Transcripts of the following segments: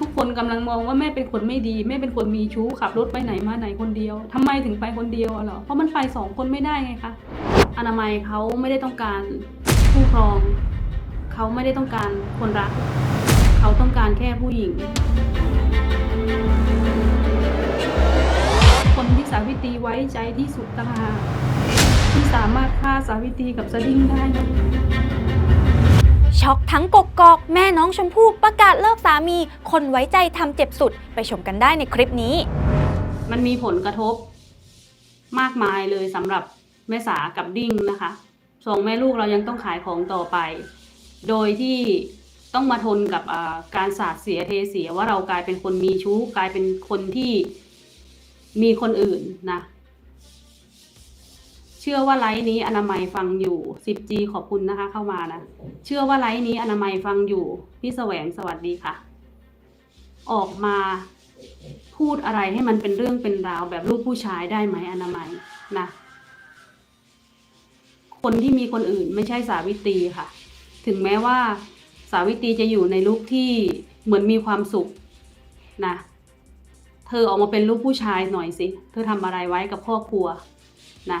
ทุกคนกำลังมองว่าแม่เป็นคนไม่ดี แม่เป็นคนมีชู้ขับรถไปไหนมาไหนคนเดียวทำไมถึงไปคนเดียวเหรอเพราะมันไปสองคนไม่ได้ไงคะอนามัยเขาไม่ได้ต้องการผู้ครอง เขาไม่ได้ต้องการคนรัก เขาต้องการแค่ผู้หญิง คนที่สาวิตรีไว้ใจที่สุดต่างหากที่สามารถฆ่าสาวิตรีกับสดิ้งได้นะ ช็อกทั้งกกกอก แม่น้องชมพู่ประกาศเลิกสามี คนไว้ใจทำเจ็บสุด ไปชมกันได้ในคลิปนี้ มันมีผลกระทบ มากมายเลยสำหรับแม่สากับดิ้งนะคะสองแม่ลูกเรายังต้องขายของต่อไป โดยที่ต้องมาทนกับการสาดเสียเทเสียว่าเรากลายเป็นคนมีชู้กลายเป็นคนที่มีคนอื่นนะ เชื่อว่าไลฟ์นี้อนามัยฟังอยู่ 10G ขอบคุณนะคะ เข้ามานะ เชื่อว่าไลฟ์นี้อนามัยฟังอยู่ พี่แสวงสวัสดีค่ะ ออกมาพูดอะไรให้มันเป็นเรื่องเป็นราวแบบลูกผู้ชายได้ไหมอนามัยนะ คนที่มีคนอื่นไม่ใช่สาวิตรีค่ะ ถึงแม้ว่าสาวิตรีจะอยู่ในลุคที่เหมือนมีความสุขนะเธอออกมาเป็นลูกผู้ชายหน่อยสิ เธอทำอะไรไว้กับครอบครัวนะ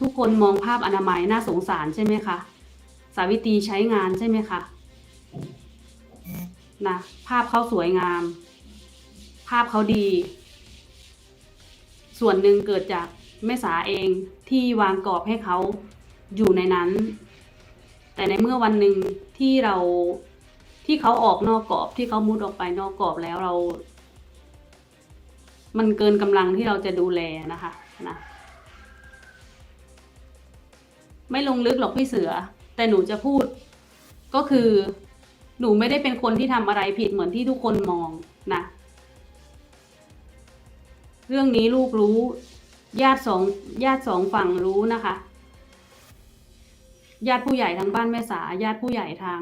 ทุกคนมองภาพอนามัยน่าสงสารใช่ไหมคะสาวิตรีใช้งานใช่ไหมคะนะภาพเขาสวยงาม ภาพเขาดี ส่วนหนึ่งเกิดจากแม่สาเองที่วางกรอบให้เขาอยู่ในนั้น แต่ในเมื่อวันหนึ่งที่เราที่เขาออกนอกกรอบที่เขามุดออกไปนอกกรอบแล้วเรา มันเกินกำลังที่เราจะดูแลนะคะนะ ไม่ลงลึกหรอกพี่เสือ แต่หนูจะพูด ก็คือ หนูไม่ได้เป็นคนที่ทำอะไรผิดเหมือนที่ทุกคนมองนะ เรื่องนี้ลูกรู้ ญาติสองญาติสองฝั่งรู้นะคะ ญาติผู้ใหญ่ทางบ้านแม่สา ญาติผู้ใหญ่ทาง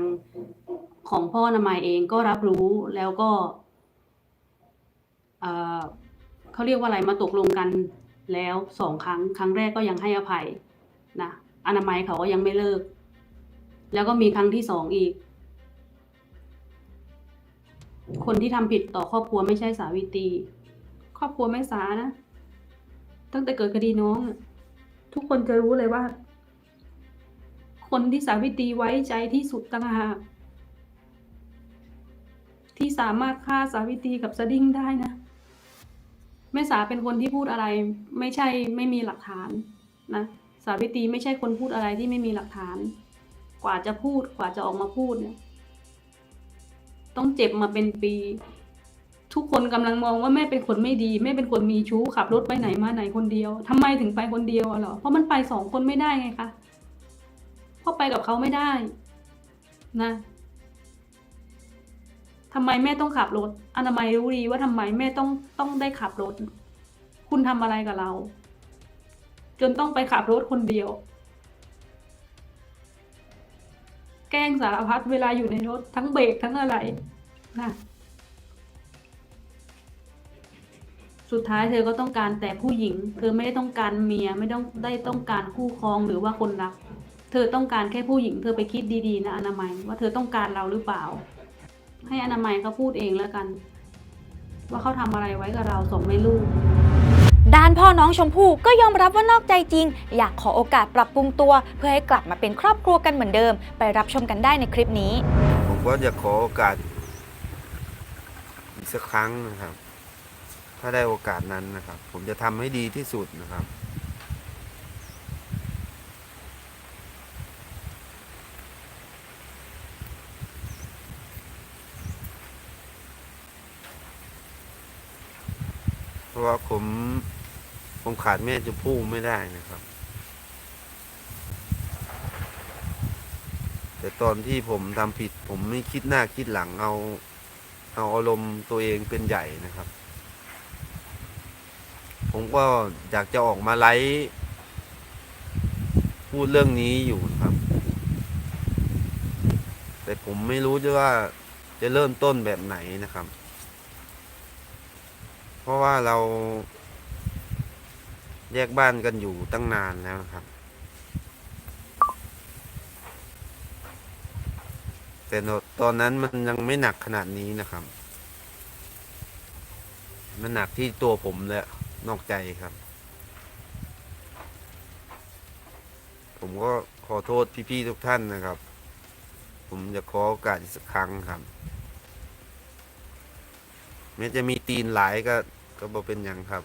ของพ่อนามัยเองก็รับรู้แล้วก็เออเขาเรียกว่าอะไรมาตกลงกันแล้วสองครั้ง ครั้งแรกก็ยังให้อภัยนะ อนามัยเขาก็ยังไม่เลิก แล้วก็มีครั้งที่สองอีก คนที่ทำผิดต่อครอบครัวไม่ใช่สาวิตรีครอบครัวแม่สานะ ตั้งแต่เกิดคดีน้อง ทุกคนจะรู้เลยว่า คนที่สาวิตรีไว้ใจที่สุดต่างหากที่สามารถฆ่าสาวิตรีกับสดิ้งได้นะแม่สาเป็นคนที่พูดอะไร ไม่ใช่ไม่มีหลักฐานนะ สาวิตรีไม่ใช่คนพูดอะไรที่ไม่มีหลักฐาน กว่าจะพูดกว่าจะออกมาพูดเนี่ยต้องเจ็บมาเป็นปี ทุกคนกำลังมองว่าแม่เป็นคนไม่ดี แม่เป็นคนมีชู้ขับรถไปไหนมาไหนคนเดียวทำไมถึงไปคนเดียวเหรอเพราะมันไปสองคนไม่ได้ไงคะเพราะไปกับเขาไม่ได้ นะทำไมแม่ต้องขับรถอนามัยรู้ดีว่าทำไมแม่ต้องต้องได้ขับรถ คุณทำอะไรกับเรา จนต้องไปขับรถคนเดียว แกล้งสารพัดเวลาอยู่ในรถทั้งเบรกทั้งอะไรนะสุดท้ายเธอก็ต้องการแต่ผู้หญิง เธอไม่ได้ต้องการเมียไม่ต้องได้ต้องการคู่ครองหรือว่าคนรัก เธอต้องการแค่ผู้หญิง เธอไปคิดดีๆนะอนามัย ว่าเธอต้องการเราหรือเปล่า ให้อนามัยเขาพูดเองแล้วกัน ว่าเขาทำอะไรไว้กับเราส่งไม่ลูก ด้านพ่อน้องชมพู่ก็ยอมรับว่านอกใจจริง อยากขอโอกาสปรับปรุงตัว เพื่อให้กลับมาเป็นครอบครัวกันเหมือนเดิม ไปรับชมกันได้ในคลิปนี้ ผมก็จะขอโอกาสอีกสักครั้งนะครับ ถ้าได้โอกาสนั้นนะครับ ผมจะทำให้ดีที่สุดนะครับ เพราะว่าผม ผมขาดแม่จะพูไม่ได้นะครับ แต่ตอนที่ผมทำผิด ผมไม่คิดหน้าคิดหลังเอา เอาอารมณ์ตัวเองเป็นใหญ่นะครับ ผมก็อยากจะออกมาไลฟ์พูดเรื่องนี้อยู่นะครับ แต่ผมไม่รู้จะว่าจะเริ่มต้นแบบไหนนะครับ เพราะว่าเรา แยกบ้านกันอยู่ตั้งนานแล้วครับ แต่ตอนนั้นมันยังไม่หนักขนาดนี้นะครับ มันหนักที่ตัวผมและนอกใจครับ ผมก็ขอโทษพี่ๆทุกท่านนะครับ ผมจะขอโอกาสอีกสักครั้งครับแม้จะมีตีนหลายก็ก็บ่เป็นอย่างครับ